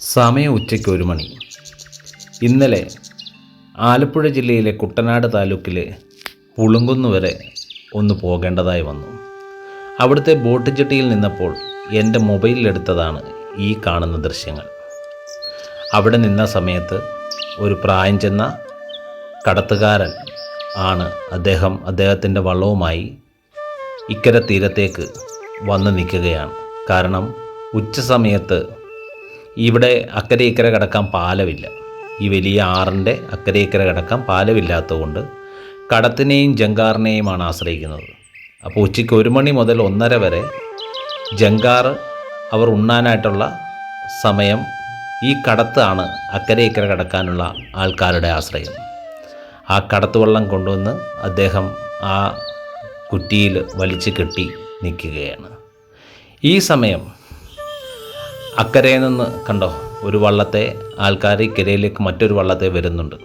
സമയം ഉച്ചയ്ക്ക് ഒരു മണി. ഇന്നലെ ആലപ്പുഴ ജില്ലയിലെ കുട്ടനാട് താലൂക്കിലെ പുളുങ്കുന്ന് വരെ ഒന്ന് പോകേണ്ടതായി വന്നു. അവിടുത്തെ ബോട്ട് ജെട്ടിയിൽ നിന്നപ്പോൾ എന്റെ മൊബൈലിലെടുത്തതാണ് ഈ കാണുന്ന ദൃശ്യങ്ങൾ. അവിടെ നിന്ന സമയത്ത് ഒരു പ്രായം ചെന്ന കടത്തുകാരൻ ആണ് അദ്ദേഹം അദ്ദേഹത്തിന്റെ വള്ളവുമായി ഇക്കര തീരത്തേക്ക് വന്ന് നിൽക്കുകയാണ്. കാരണം ഉച്ച സമയത്ത് ഇവിടെ അക്കരെ ഇക്കര കിടക്കാൻ പാലമില്ല ഈ വലിയ ആറിന്റെ അക്കരെ ഇക്കര കിടക്കാൻ പാലമില്ലാത്തതുകൊണ്ട് കടത്തിനെയും ജങ്കാറിനെയുമാണ് ആശ്രയിക്കുന്നത്. അപ്പോൾ ഉച്ചയ്ക്ക് ഒരു മണി മുതൽ ഒന്നര വരെ ജങ്കാർ അവർ ഉണ്ണാനായിട്ടുള്ള സമയം ഈ കടത്താണ് അക്കരെ ഇക്കര കിടക്കാനുള്ള ആൾക്കാരുടെ ആശ്രയം. ആ കടത്ത് വെള്ളം കൊണ്ടുവന്ന് അദ്ദേഹം ആ കുറ്റിയിൽ വലിച്ചു കെട്ടി നിൽക്കുകയാണ്. ഈ സമയം അക്കരയിൽ നിന്ന് കണ്ടോ ഒരു വള്ളത്തെ ആൾക്കാർ ഇക്കരയിലേക്ക് മറ്റൊരു വള്ളത്തെ വരുന്നുണ്ട്.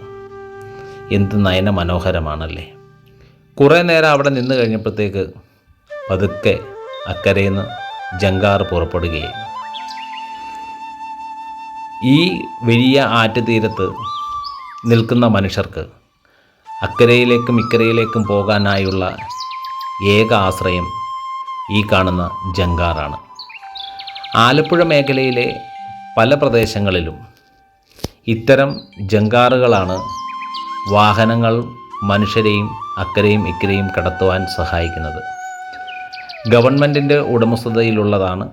എന്ത് നയന മനോഹരമാണല്ലേ. കുറേ നേരം അവിടെ നിന്ന് കഴിഞ്ഞപ്പോഴത്തേക്ക് പതുക്കെ അക്കരയിൽ നിന്ന് ജങ്കാർ പുറപ്പെടുകയായി. ഈ വലിയ ആറ്റുതീരത്ത് നിൽക്കുന്ന മനുഷ്യർക്ക് അക്കരയിലേക്കും ഇക്കരയിലേക്കും പോകാനായുള്ള ഏക ആശ്രയം ഈ കാണുന്ന ജങ്കാറാണ് ആലപ്പുഴ മേഖലയിലെ പല പ്രദേശങ്ങളിലും ഇത്തരം ജങ്കാറുകളാണ് വാഹനങ്ങൾ മനുഷ്യരെയും അക്കരെയും ഇക്കരെയും കടത്തുവാൻ സഹായിക്കുന്നത്. ഗവൺമെന്റിന്റെ ഉടമസ്ഥതയിലുള്ളതാണ്.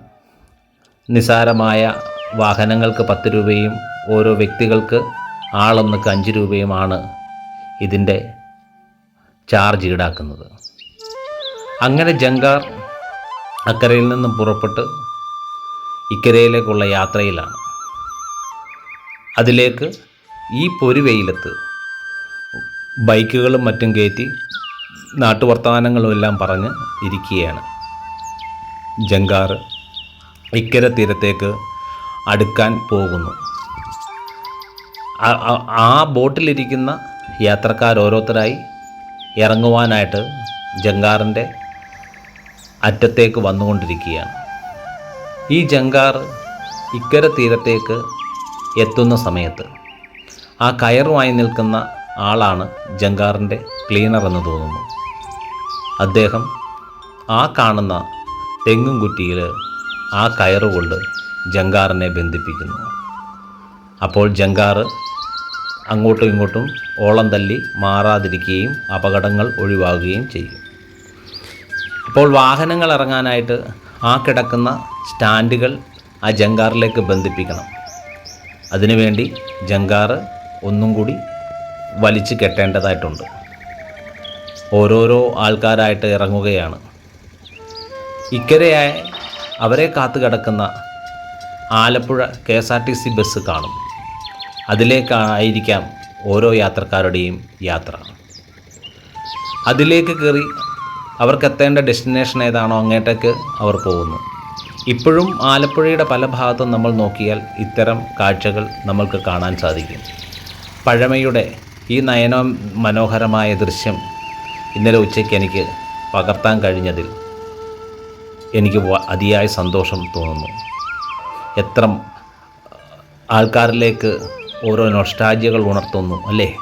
നിസാരമായ വാഹനങ്ങൾക്ക് പത്ത് രൂപയും ഓരോ വ്യക്തികൾക്ക് ആളൊന്നുക്ക് അഞ്ച് രൂപയുമാണ് ഇതിന്റെ ചാർജ് ഈടാക്കുന്നത്. അങ്ങനെ ജങ്കാർ അക്കരയിൽ നിന്നും പുറപ്പെട്ട് ഇക്കരയിലേക്കുള്ള യാത്രയിലാണ്. അതിലേക്ക് ഈ പൊരുവെയിലത്ത് ബൈക്കുകളും മറ്റും കയറ്റി നാട്ടുവർത്തമാനങ്ങളും എല്ലാം പറഞ്ഞ് ഇരിക്കുകയാണ്. ജങ്കാർ ഇക്കര തീരത്തേക്ക് അടുക്കാൻ പോകുന്നു. ആ- ബോട്ടിലിരിക്കുന്ന യാത്രക്കാർ ഓരോരുത്തരായി ഇറങ്ങുവാനായിട്ട് ജങ്കാറിന്റെ അറ്റത്തേക്ക് വന്നുകൊണ്ടിരിക്കുകയാണ്. ഈ ജങ്കാർ ഇക്കര തീരത്തേക്ക് എത്തുന്ന സമയത്ത് ആ കയറുമായി നിൽക്കുന്ന ആളാണ് ജങ്കാറിന്റെ ക്ലീനർ എന്ന് തോന്നുന്നു. അദ്ദേഹം ആ കാണുന്ന തെങ്ങും കുറ്റിയിൽ ആ കയറുകൊണ്ട് ജങ്കാറിനെ ബന്ധിപ്പിക്കുന്നു. അപ്പോൾ ജങ്കാർ അങ്ങോട്ടും ഇങ്ങോട്ടും ഓളം തല്ലി മാറാതിരിക്കുകയും അപകടങ്ങൾ ഒഴിവാകുകയും ചെയ്യും. ഇപ്പോൾ വാഹനങ്ങൾ ഇറങ്ങാനായിട്ട് ആ കിടക്കുന്ന സ്റ്റാൻഡുകൾ ആ ജങ്കാറിലേക്ക് ബന്ധിപ്പിക്കണം. അതിനുവേണ്ടി ജങ്കാറ് ഒന്നും കൂടി വലിച്ചു കെട്ടേണ്ടതായിട്ടുണ്ട്. ഓരോരോ ആൾക്കാരായിട്ട് ഇറങ്ങുകയാണ്. ഇക്കരയായി അവരെ കാത്തു കിടക്കുന്ന Alappuzha K S R T C bus കാണും. അതിലേക്കായിരിക്കാം ഓരോ യാത്രക്കാരുടെയും യാത്ര. അതിലേക്ക് കയറി അവർക്ക് എത്തേണ്ട ഡെസ്റ്റിനേഷൻ ഏതാണോ അങ്ങോട്ടേക്ക് അവർ പോകുന്നു. ഇപ്പോഴും ആലപ്പുഴയുടെ പല ഭാഗത്തും നമ്മൾ നോക്കിയാൽ ഇത്തരം കാഴ്ചകൾ നമ്മൾക്ക് കാണാൻ സാധിക്കും. പഴമയുടെ ഈ നയന മനോഹരമായ ദൃശ്യം ഇന്നലെ ഉച്ചയ്ക്ക് എനിക്ക് പകർത്താൻ കഴിഞ്ഞതിൽ എനിക്ക് അതിയായ സന്തോഷം തോന്നുന്നു. എത്ര ആൾക്കാരിലേക്ക് ഓരോ നൊസ്റ്റാജിയകൾ ഉണർത്തുന്നു അല്ലേ?